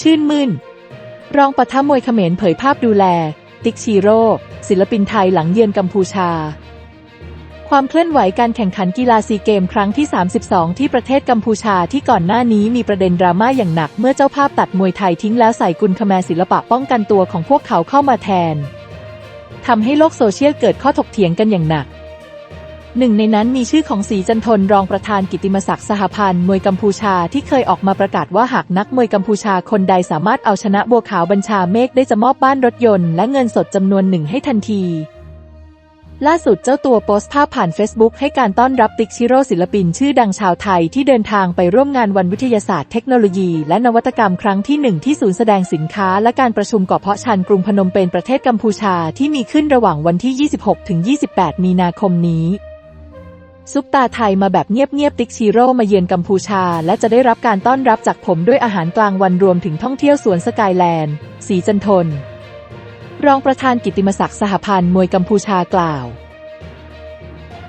ชื่นมื่น รองปะทะมวยเขมรเผยภาพดูแล ติ๊กชีโร่ ศิลปินไทยหลังเยือนกัมพูชา ความเคลื่อนไหวการแข่งขันกีฬาซีเกมครั้งที่ 32 ที่ประเทศกัมพูชาที่ก่อนหน้านี้มีประเด็นดราม่าอย่างหนัก เมื่อเจ้าภาพตัดมวยไทยทิ้งแล้วใส่กุลคแมศิลปะป้องกันตัวของพวกเขาเข้ามาแทนทำให้โลกโซเชียลเกิดข้อถกเถียงกันอย่างหนัก หนึ่งในนั้นมีชื่อของศรีจันทนรองประธานกิติมศักดิ์สหพันธ์มวยกัมพูชาที่เคยออกมาประกาศว่าหากนักมวยกัมพูชาคนใดสามารถเอาชนะบัวขาวบัญชาเมฆได้จะมอบบ้านรถยนต์และเงินสดจำนวนหนึ่งให้ทันที ล่าสุดเจ้าตัวโพสต์ภาพผ่าน Facebook ให้การต้อนรับติ๊กชิโร่ศิลปินชื่อดังชาวไทยที่เดินทางไปร่วมงานวันวิทยาศาสตร์เทคโนโลยีและนวัตกรรมครั้งที่หนึ่งที่ศูนย์แสดงสินค้าและการประชุมกาะเพาะชันกรุงพนมเปญประเทศกัมพูชาที่มีขึ้นระหว่างวันที่ 26-28 มีนาคมนี้ ซุปตาไทยมาแบบเงียบๆ ติ๊กชิโร่มาเยือนกัมพูชา และจะได้รับการต้อนรับจากผมด้วยอาหารกลางวันรวมถึงท่องเที่ยวสวนสกายแลนด์ สีจันทน รองประธานกิติมศักดิ์สหพันธ์มวยกัมพูชากล่าว